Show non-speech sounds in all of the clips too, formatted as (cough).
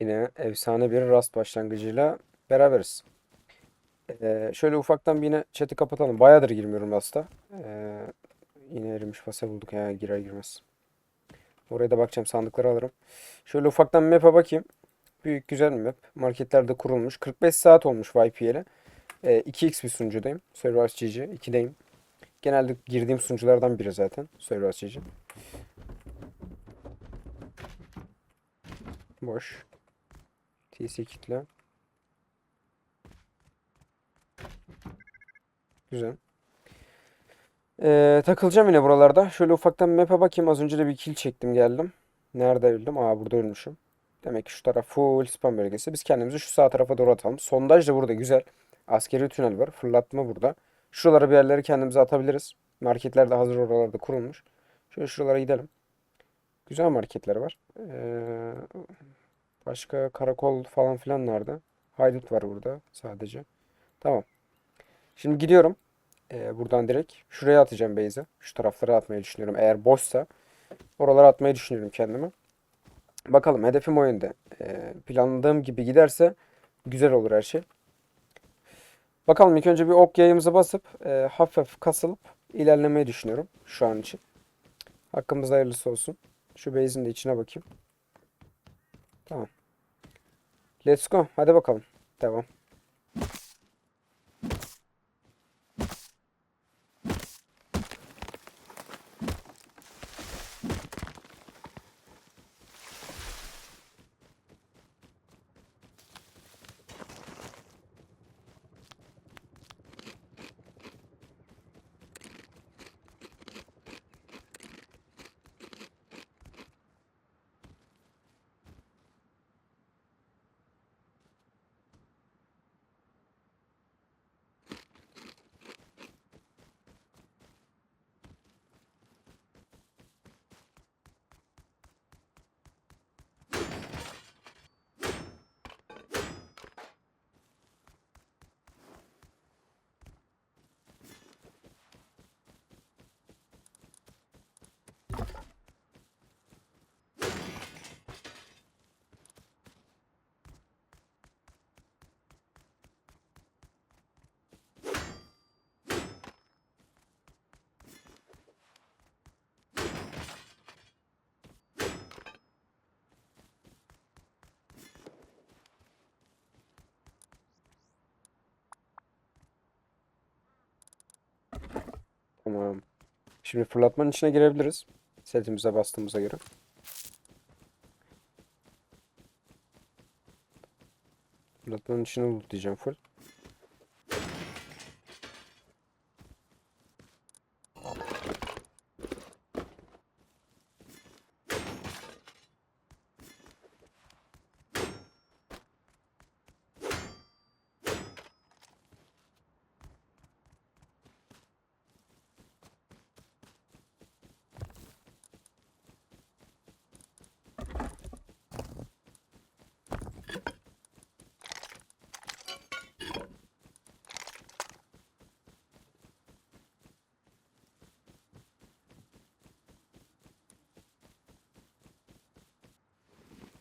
Yine efsane bir rast başlangıcıyla beraberiz. Ee, şöyle ufaktan yine chat'i kapatalım. Bayağıdır girmiyorum Rast'a. Ee, yine erimiş fase bulduk ya girer girmez. Oraya da bakacağım sandıkları alırım. Şöyle ufaktan map'e bakayım. Büyük güzel bir map. Marketlerde kurulmuş. 45 saat olmuş YPL'e. Ee, 2x bir sunucudayım. Servers GG 2'deyim. Genelde girdiğim sunuculardan biri zaten. Servers GG. Boş. TC kitle. Güzel. Ee, takılacağım yine buralarda. Şöyle ufaktan map'e bakayım. Az önce de bir kill çektim geldim. Nerede öldüm? Aa burada ölmüşüm. Demek ki şu taraf full spam bölgesi. Biz kendimizi şu sağ tarafa doğru atalım. Sondaj da burada güzel. Askeri tünel var. Fırlatma burada. Şuralara bir yerleri kendimize atabiliriz. Marketler de hazır oralarda kurulmuş. Şöyle şuralara gidelim. Güzel marketler var. Ee, başka karakol falan filan nerede? Haydut var burada sadece. Tamam. Şimdi gidiyorum. Ee, buradan direkt şuraya atacağım base'e. Şu taraflara atmayı düşünüyorum. Eğer boşsa oralara atmayı düşünüyorum kendime. Bakalım hedefim o yönde. Ee, planladığım gibi giderse güzel olur her şey. Bakalım ilk önce bir ok yayımıza basıp e, hafif kasılıp ilerlemeyi düşünüyorum şu an için. Hakkımızda hayırlısı olsun. Şu base'in de içine bakayım. Tamam. Let's go. Hadi bakalım. Devam. Tamam. Şimdi fırlatmanın içine girebiliriz. Setimize bastığımıza göre. Fırlatmanın içine lootlayacağım full.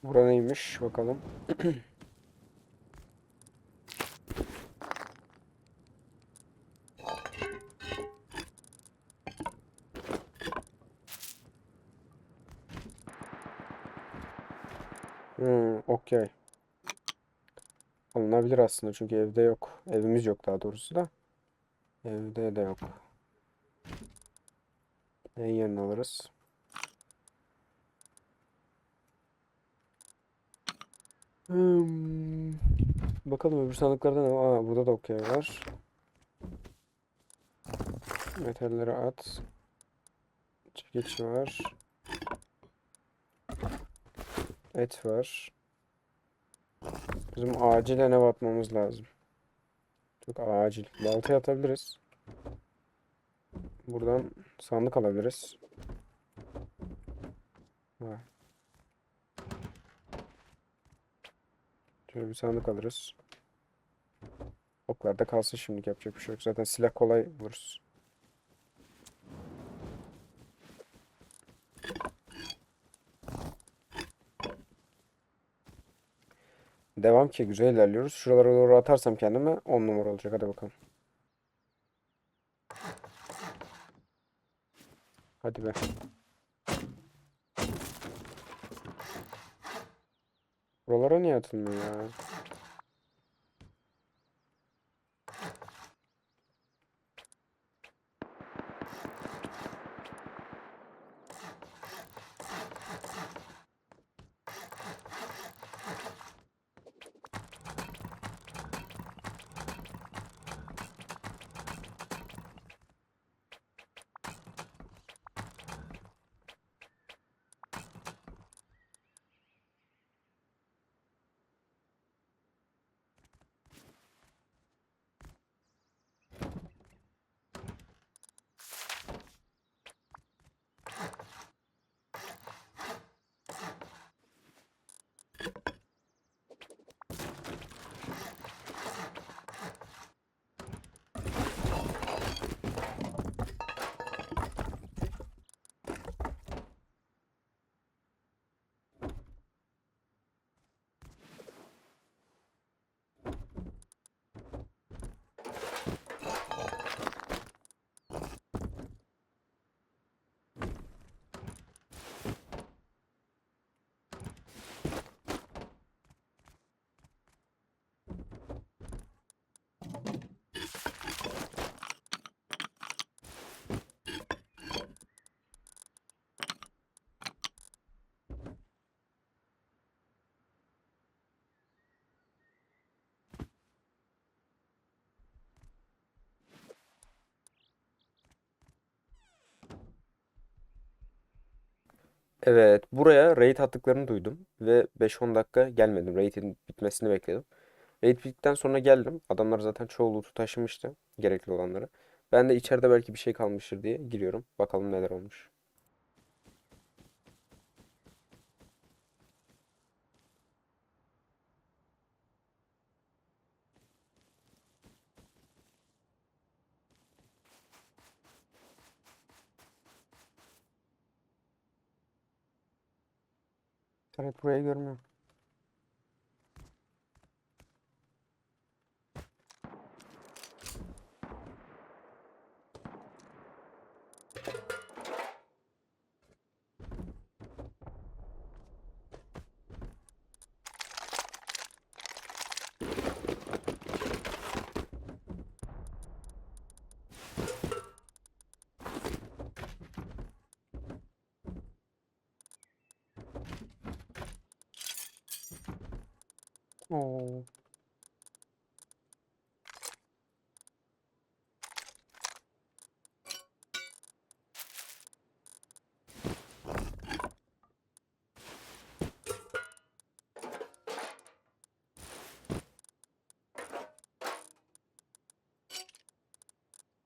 Bura neymiş bakalım. (clears throat) Hmm, okey. Alınabilir aslında çünkü evde yok. Evimiz yok daha doğrusu da. Evde de yok. En yerine alırız. Hmm. Bakalım öbür sandıklarda ne var? Aa, burada da okey var. Metalleri at. Çekiç var. Et var. Bizim acilen ev atmamız lazım. Çok acil. Baltaya atabiliriz. Buradan sandık alabiliriz. Ha. Şöyle bir sandık alırız. Oklar da kalsın şimdilik yapacak bir şey yok. Zaten silah kolay vururuz. Devam ki güzel ilerliyoruz. Şuralara doğru atarsam kendime 10 numara olacak. Hadi bakalım. Hadi be. Buralara niye atılmıyor ya? Evet, buraya raid attıklarını duydum ve 5-10 dakika gelmedim. Raid'in bitmesini bekledim. Raid bittikten sonra geldim. Adamlar zaten çoğu loot'u taşımıştı, gerekli olanları. Ben de içeride belki bir şey kalmıştır diye giriyorum. Bakalım neler olmuş. Evet, burayı görmüyorum. Oo.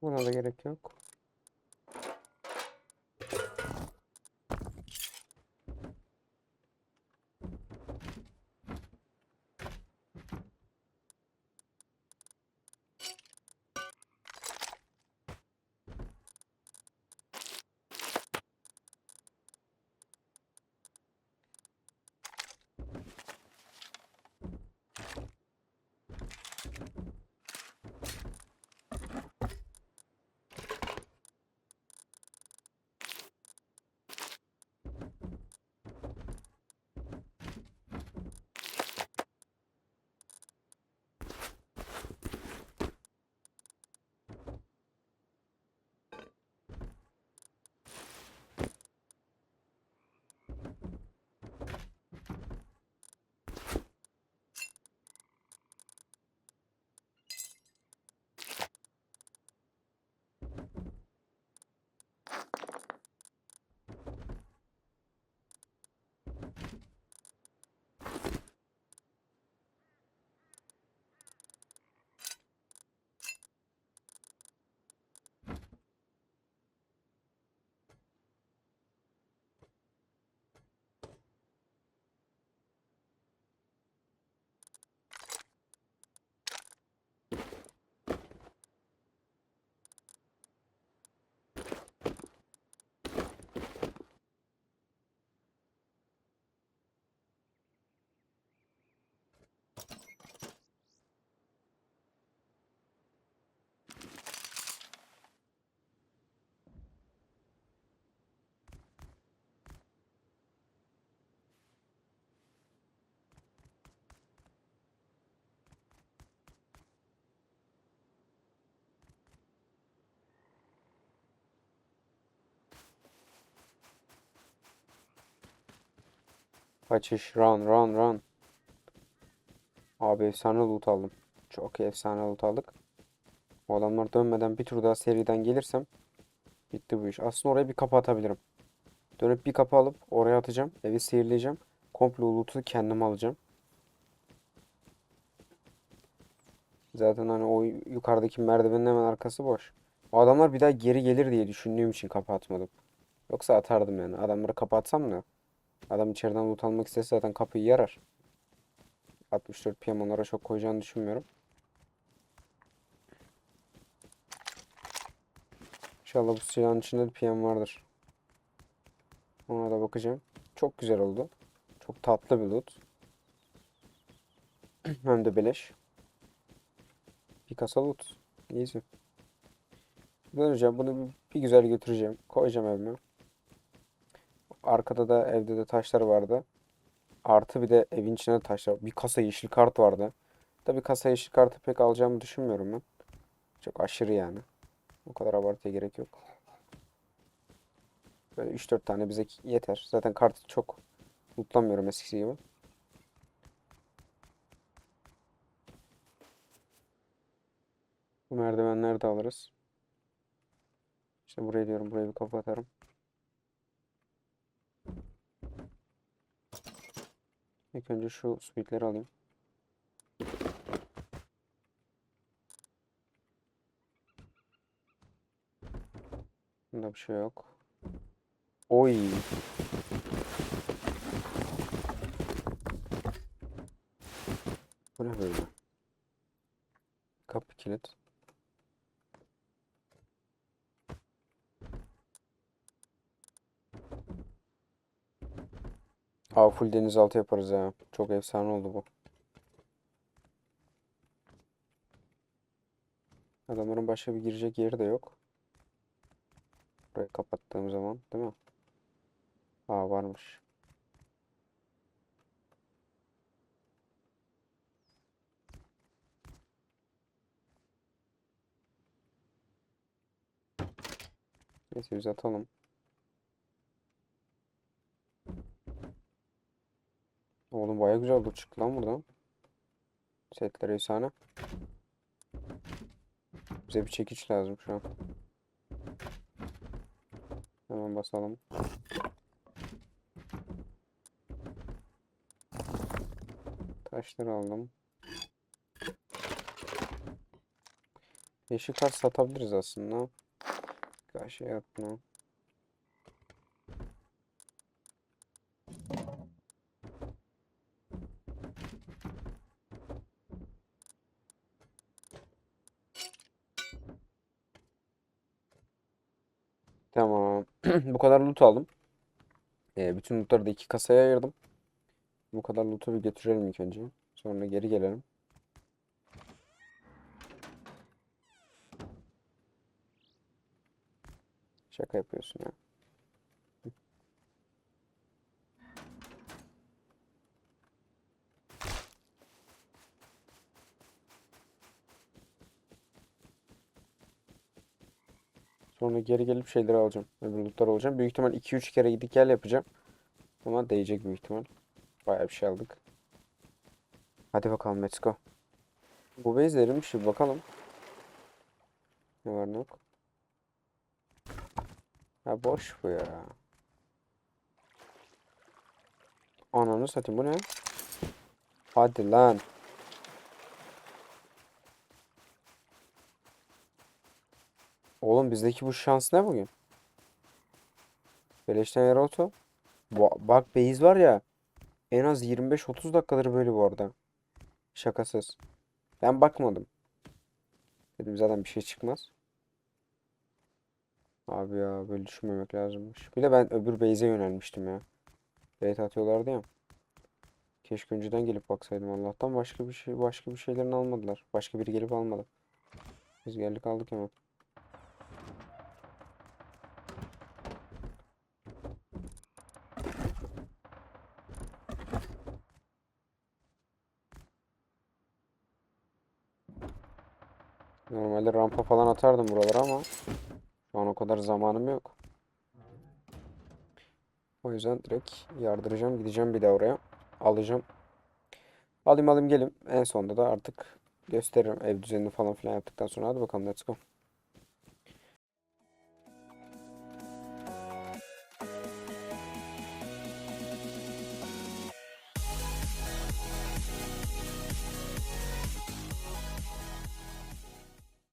Buna da gerek yok. Kaçış. Run run run. Abi efsane loot aldım. Çok efsane loot aldık. O adamlar dönmeden bir tur daha seriden gelirsem bitti bu iş. Aslında oraya bir kapı atabilirim. Dönüp bir kapı alıp oraya atacağım. Evi sihirleyeceğim. Komple loot'u kendim alacağım. Zaten hani o yukarıdaki merdivenin hemen arkası boş. O adamlar bir daha geri gelir diye düşündüğüm için kapı atmadım. Yoksa atardım yani. Adamları kapatsam da adam içeriden loot almak istese zaten kapıyı yarar. 64 PM onlara çok koyacağını düşünmüyorum. İnşallah bu silahın içinde de PM vardır. Ona da bakacağım. Çok güzel oldu. Çok tatlı bir loot. (clears throat) Hem de beleş. Bir kasa loot. Easy. Döneceğim. Bunu bir güzel götüreceğim. Koyacağım evime. Arkada da evde de taşlar vardı. Artı bir de evin içinde de taşlar. Bir kasa yeşil kart vardı. Tabii kasa yeşil kartı pek alacağımı düşünmüyorum ben. Çok aşırı yani. O kadar abartıya gerek yok. Böyle 3-4 tane bize yeter. Zaten kartı çok lootlamıyorum eskisi gibi. Bu merdivenleri de alırız. İşte buraya diyorum. Burayı bir kapatarım. İlk önce şu suitleri alayım. Bunda bir şey yok. Oy. Bu ne böyle? Kapı kilit. Aa full denizaltı yaparız ya. Çok efsane oldu bu. Adamların başka bir girecek yeri de yok. Burayı kapattığım zaman değil mi? Aa varmış. Neyse biz atalım. Oğlum baya güzel loot çıktı lan buradan. Setler efsane. Bize bir çekiç lazım şu an. Hemen basalım. Taşları aldım. Yeşil kart satabiliriz aslında. Karşıya atma. Tamam. Bu kadar loot aldım. Ee, bütün lootları da iki kasaya ayırdım. Bu kadar loot'u bir götürelim ilk önce. Sonra geri gelelim. Şaka yapıyorsun ya. Sonra geri gelip şeyleri alacağım. Öbür lootları alacağım. Büyük ihtimal 2-3 kere gidip gel yapacağım. Ama değecek büyük ihtimal. Bayağı bir şey aldık. Hadi bakalım let's go. Bu base erimiş bir bakalım. Ne var ne yok. Ha boş bu ya. Ananı satayım bu ne? Hadi lan. Oğlum bizdeki bu şans ne bugün? Beleşten yer. Bu- Bak base var ya. En az 25-30 dakikadır böyle bu arada. Şakasız. Ben bakmadım. Dedim zaten bir şey çıkmaz. Abi ya böyle düşünmemek lazımmış. Bir de ben öbür base'e yönelmiştim ya. Bait atıyorlardı ya. Keşke önceden gelip baksaydım Allah'tan başka bir şey başka bir şeylerini almadılar. Başka biri gelip almadı. Biz geldik aldık hemen. Rampa falan atardım buralara ama şu an o kadar zamanım yok. O yüzden direkt yardıracağım. Gideceğim bir de oraya. Alacağım. Alayım alayım gelim. En sonunda da artık gösteririm ev düzenini falan filan yaptıktan sonra. Hadi bakalım let's go.